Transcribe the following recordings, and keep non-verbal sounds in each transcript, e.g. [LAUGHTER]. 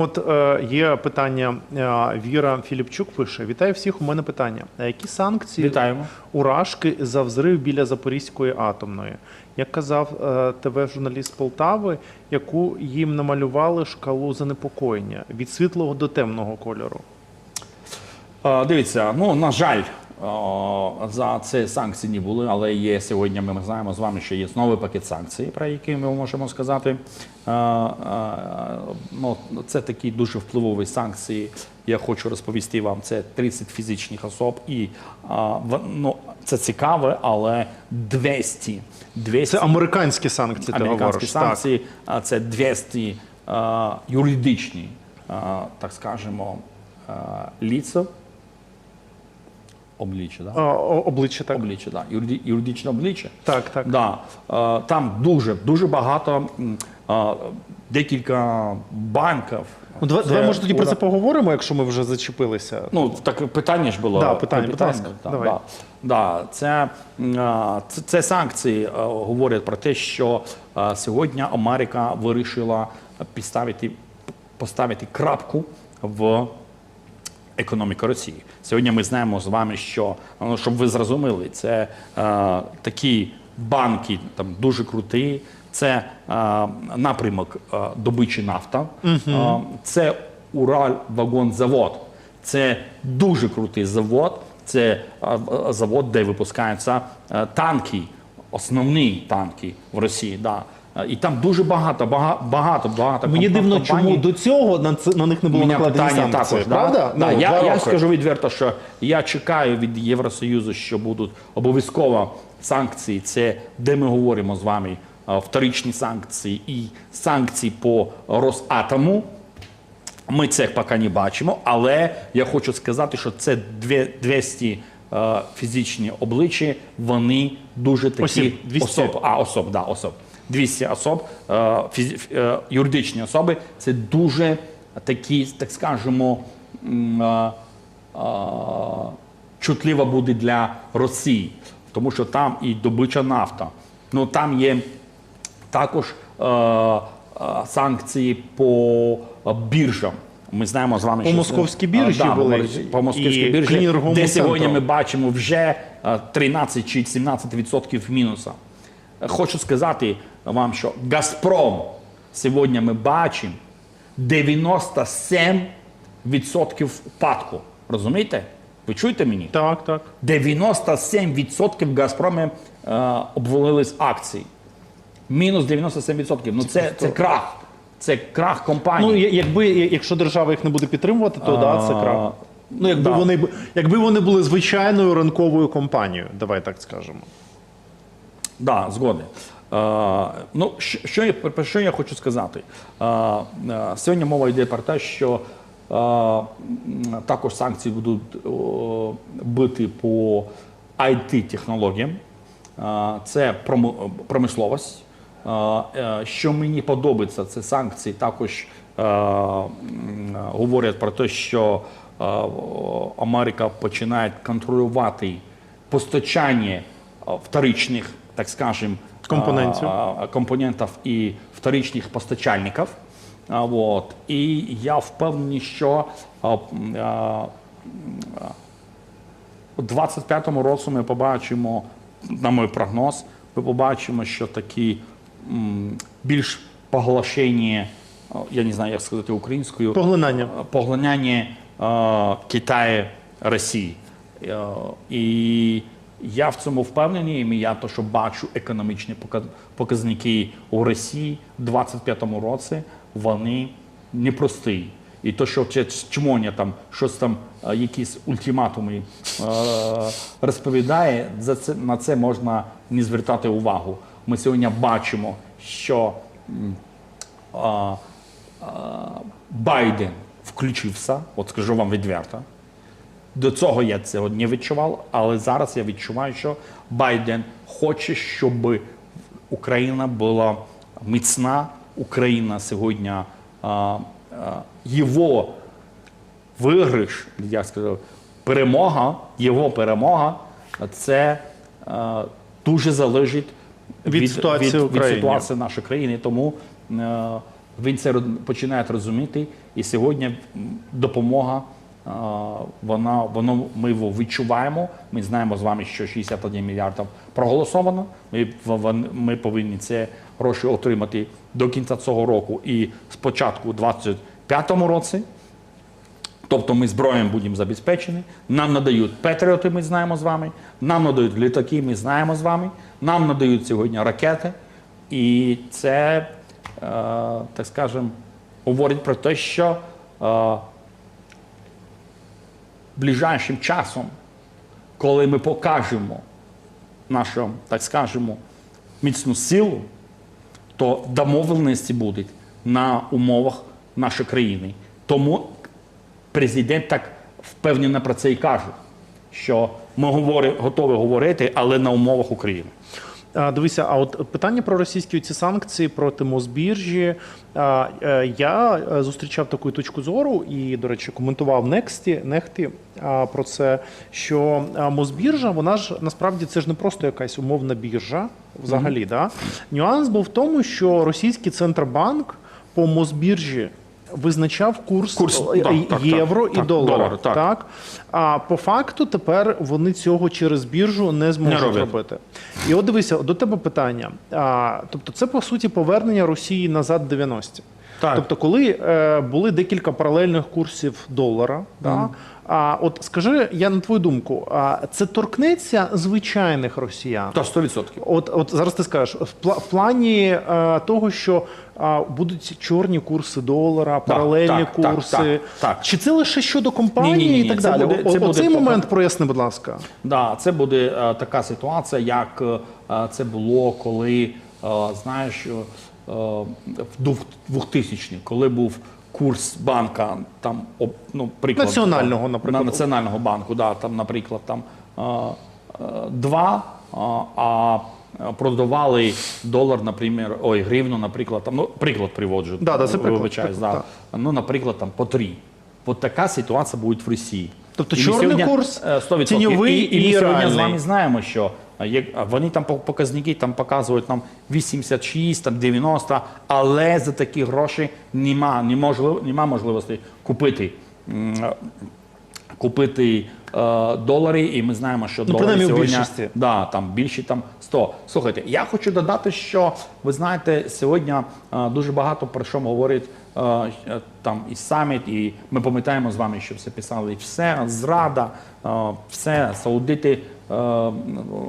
От е, є питання. Е, Віра Філіпчук пише: Вітаю всіх. У мене питання. А які санкції Вітаємо. у за взрив біля Запорізької атомної? Як казав е, ТВ-журналіст Полтави, яку їм намалювали шкалу занепокоєння від світлого до темного кольору? Е, Дивіться, ну на жаль, за це санкції не були, але є сьогодні. Ми знаємо з вами, що є новий пакет санкцій, про який ми можемо сказати. Е, е, Ну, це такі дуже впливові санкції. Я хочу розповісти вам. Це 30 фізичних особ, і е, ну, це цікаве, але 200. 200 Це американські санкції, ти американські говориш. Санкції, а це 200 е, юридичні, так скажемо, ліцо, обличчя, да? Обличчя так. обличчя, да. Юриди, юридичне обличчя. Так, так. Да. Там дуже, дуже багато, декілька банків. Ну, давай, давай може тоді про це поговоримо, якщо ми вже зачепилися. Ну, так питання ж було. Да, питання, будь ласка, да, давай. да. Да, це, це, це санкції е, говорять про те, що е, сьогодні Америка вирішила поставити, поставити крапку в економіку Росії. Сьогодні ми знаємо з вами, що ну, щоб ви зрозуміли, це е, такі банки там дуже круті. Це е, напрямок е, добичі нафта, е, це Уральвагонзавод. Це дуже крутий завод. Це е, завод, де випускаються е, танки, основні танки в Росії. Да. Е, І там дуже багато, багато, багато, багато Мені дивно, компаній. чому до цього на, це, на них не було накладені санкції. також, правда? Да? Ну, я, я скажу відверто, що я чекаю від Євросоюзу, що будуть обов'язково санкції. Це де ми говоримо з вами е, вторичні санкції і санкції по Росатому. Ми це поки не бачимо, але я хочу сказати, що це дві- 200 е, фізичні обличчя, вони дуже такі Осіб, 200. особ, а особ, да, особ. 200 особ, е, е, юридичні особи, це дуже такі, так скажемо, е, чутлива буде для Росії, тому що там і добича нафта. Ну там є також санкції по біржам. Ми знаємо з вами, По що московській біржі да, були по московській і біржі, де сьогодні ми бачимо вже е, 13 чи 17% мінуса. Хочу сказати вам, що Газпром сьогодні ми бачимо 97% впадку. Розумієте? Ви чуєте мені? Так, так. 97% в Газпромі е, обвалились акції. Мінус 97%. Ну це, це крах. Це крах Ну, компанії. я- якби якщо держава їх не буде підтримувати, то да, це крах. Ну, якби да. вони б- якби вони були звичайною ринковою компанією, давай так скажемо. Да, згоден. Ну, що, про що я хочу сказати? Е, е, сьогодні мова йде про те, що е, також санкції будуть бити по IT-технологіям. Е, це промисловість. Що мені подобається, це санкції також говорять про те, що Америка починає контролювати постачання вторичних, так скажем, Компонентів. компонентів і вторичних постачальників. Вот. І я впевнений, що у 25-му році ми побачимо, на мій прогноз, ми побачимо, що такі більш поглощені, я не знаю, як сказати українською, Поглинання. поглинання Китаю Росії. І я в цьому впевнений. І я то, що бачу економічні показники у Росії в 25-му році, вони непрості. І то, що це чмоня там щось там, е, якісь ультиматуми е, розповідає, за це на це можна не звертати увагу. Ми сьогодні бачимо, що Байден включився, от скажу вам відверто. До цього я цього не відчував, але зараз я відчуваю, що Байден хоче, щоб Україна була міцна. Україна сьогодні а, а, його виграш, я сказав, перемога, його перемога, це е, дуже залежить Від ситуації в від, Україні. ситуації нашої країни. Тому е, Він це починає розуміти, і сьогодні допомога. Вона, воно, ми його відчуваємо. Ми знаємо з вами, що 61 мільярдів проголосовано. Ми, ми повинні це гроші отримати до кінця цього року і спочатку у 2025 році. Тобто ми зброєм будемо забезпечені. Нам надають патріоти, ми знаємо з вами. Нам надають літаки, ми знаємо з вами. Нам надають сьогодні ракети. І це, е, так скажемо, говорить про те, що е, ближайшим часом, коли ми покажемо нашу, так скажемо, міцну силу, то домовленості будуть на умовах нашої країни. Тому президент так впевнено про це і каже, що ми говори, готові говорити, але на умовах України. Дивися, а от питання про російські ці санкції проти Мосбіржі. е, Я е, зустрічав таку точку зору і, до речі, коментував Нексті, Нехті про це, що Мосбіржа, вона ж насправді це ж не просто якась умовна біржа взагалі. Да? Нюанс був в тому, що російський центробанк по Мосбіржі визначав курс, Курс, е, так, так, євро так, і так, долара. долара, так. А по факту тепер вони цього через біржу не зможуть не робити. І от дивися, до тебе питання. А, тобто, це по суті повернення Росії назад в 90-ті. Так. Тобто, коли е, були декілька паралельних курсів долара, да, а от скажи, я на твою думку, а це торкнеться звичайних росіян? Та 100%. От, от зараз ти скажеш, в, в плані е, того, що е, будуть чорні курси долара, паралельні так, так, курси. так, так. Чи це лише щодо компанії Ні-ні-ні, і так це далі? буде- це о- буде Оцей пока- момент проясни, будь ласка. Да, це буде е, така ситуація, як е, це було, коли е, знаєш, е, в двох- 2000 коли був курс банка, там ну, приклад, Національного, наприклад. на національного банку, да, там, наприклад, там е, е, два, а, продавали долар, наприклад, ой, гривну, наприклад, там, ну, приклад приводжу. Да, да, це приклад, вибачаюсь, да. Ну, наприклад, там по три. От така ситуація буде в Росії. Тобто І чорний сьогодні, курс, е, 100%. тіньовий і, і, і ми сьогодні з вами знаємо, що е, вони там показники там показують нам 86, там 90, але за такі гроші нема, нема можливості купити. Купити е, долари, і ми знаємо, що долари Ну, в сьогодні більшості. да, там більше там 100. Слухайте, я хочу додати, що ви знаєте, сьогодні е, дуже багато про що говорить е, е, там і саміт, і ми пам'ятаємо з вами, що все писали, все зрада, е, все саудити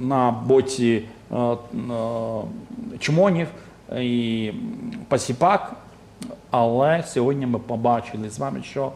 на боці е, е, чмонів і Пасіпак. Але сьогодні ми побачили з вами, що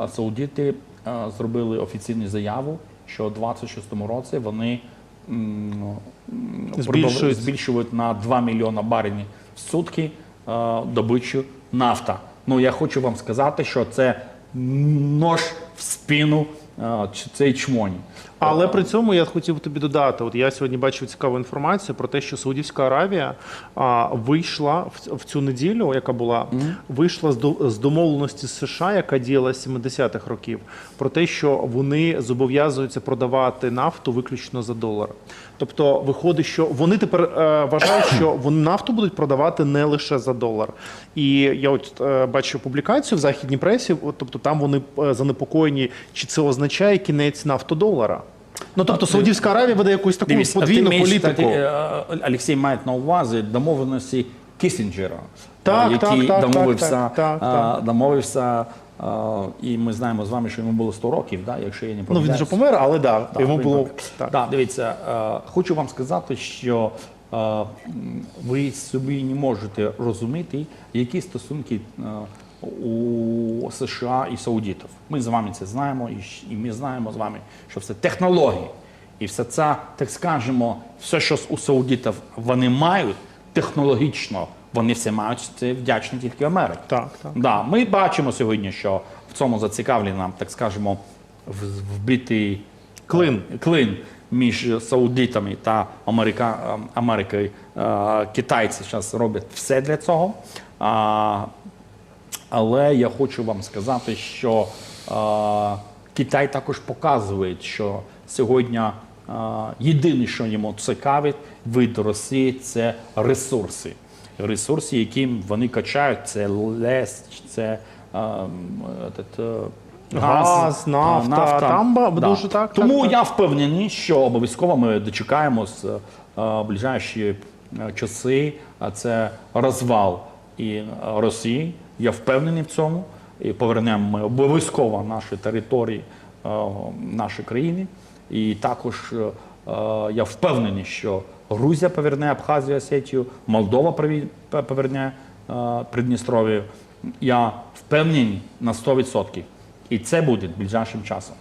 е, саудити е, зробили офіційну заяву, що у 26-му році вони Збільшують. збільшують на 2 мільйона барелів в сутки е, добичу нафта. Ну я хочу вам сказати, що це нож в спину е, цей чмоні. Але при цьому я хотів тобі додати: от я сьогодні бачив цікаву інформацію про те, що Саудівська Аравія а, вийшла в, в цю неділю, яка була, вийшла з, до, з домовленості з США, яка діяла з 70-х років, про те, що вони зобов'язуються продавати нафту виключно за долар. Тобто, виходить, що вони тепер е, вважають, що [COUGHS] вони нафту будуть продавати не лише за долар. І я от е, бачу публікацію в західній пресі, от, тобто там вони е, занепокоєні, чи це означає кінець нафтодолара. Ну тобто Саудівська Аравія веде якусь таку Дивись, подвійну ти політику. е, Олексій має на увазі домовленості Кісінджера, Так, е, який так, так, домовився, так, так, так, е, домовився е, і ми знаємо з вами, що йому було 100 років, да, якщо я не Ну він помиляюсь. вже помер, але да, Так, йому було так. Да, дивіться, хочу вам сказати, що ви собі не можете розуміти, які стосунки у США і Саудитів. Ми з вами це знаємо, і, ми знаємо з вами, що все технології. І все це, так скажемо, все, що у Саудитів вони мають, технологічно вони все мають, це вдячні тільки Америці. Так, так. Да, ми бачимо сьогодні, що в цьому зацікавлені нам, так скажемо, в- вбити Клин. е, клин між саудитами та Америка, е, Америкою. Е, Китайці зараз роблять все для цього. Але я хочу вам сказати, що е, Китай також показує, що сьогодні е, єдине, що йому цікавить від Росії, це ресурси. ресурси, яким вони качають, це лес, це этот, е, Газ, а, нафта. Там ба- дуже так, Тому так, так. я впевнений, що обов'язково ми дочекаємось е, ближайші е, часи. А це розвал і е, Росії. Я впевнений в цьому. І повернемо ми обов'язково наші території е, нашої країни. І також е, е, я впевнений, що Грузія поверне Абхазію, Осетію, Молдова поверне Придністров'я. Я впевнений на 100%. І це буде ближайшим часом.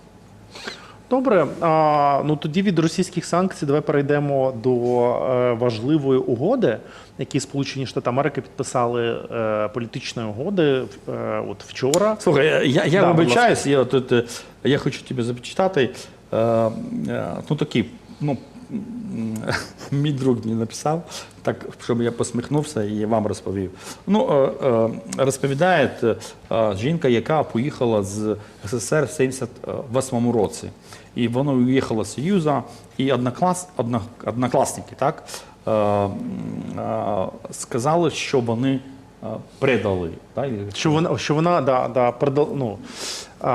Добре, а, ну тоді від російських санкцій давай перейдемо до е, важливої угоди, які Сполучені Штати Америки підписали е, політичної угоди е, от вчора. Слухай, я, я, Да, вибачаюсь, я тут я хочу тобі зачитати. Ну такий, ну мій друг мені написав, так, щоб я посміхнувся і вам розповів. Ну, е, е, розповідає е, жінка, яка поїхала з СССР в 78 році. І вона уїхала з Союзу, і одноклас, одно, однокласники, так? Сказали, що вони предали. Так? Що вона що вона да, да, передал, ну,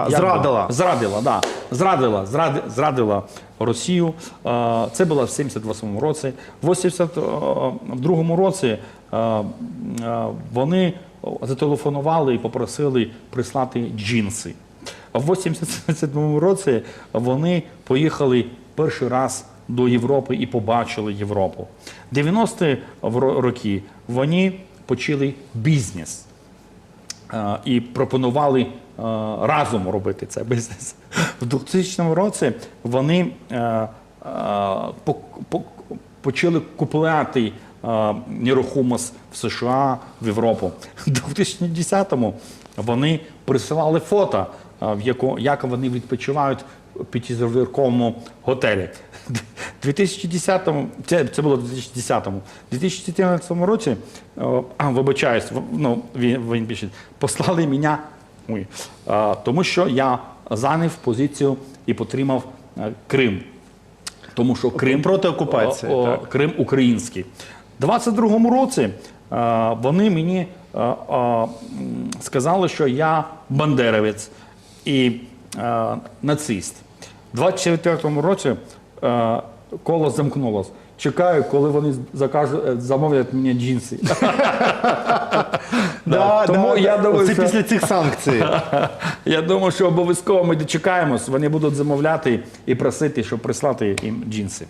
зрадила. Зрадила, да. Зрадила, зради, зрадила Росію. Це було в 78-му році. В 82-му році вони зателефонували і попросили прислати джинси. В 87-му році вони поїхали перший раз до Європи і побачили Європу. 90-ті роки вони почали бізнес. Е, і пропонували е, разом робити цей бізнес. В 2000 році вони е, по- по- почали купувати нерухомість в США, в Європу. В 2010-му вони присилали фото, як вони відпочивають п'ятизірковому готелі. В 2010-му, це, це було в 2010-му, в 2014 році, о, а, вибачаюсь, в- ну, він, він пише, послали мене, ой, а, тому що я зайняв позицію і потримав е, Крим. Тому що Крим проти окупації, о, о, так. Крим український. У 22-му році е, вони мені е, е, сказали, що я бандеровець і е, нацист. У 24-му році е, коло замкнулося. Чекаю, коли вони закажуть, е, замовлять мені джинси. [LAUGHS] Да, тому я думаю, це що- після цих санкцій. [LAUGHS] Я думаю, що обов'язково ми дочекаємось, вони будуть замовляти і просити, щоб прислати їм джинси.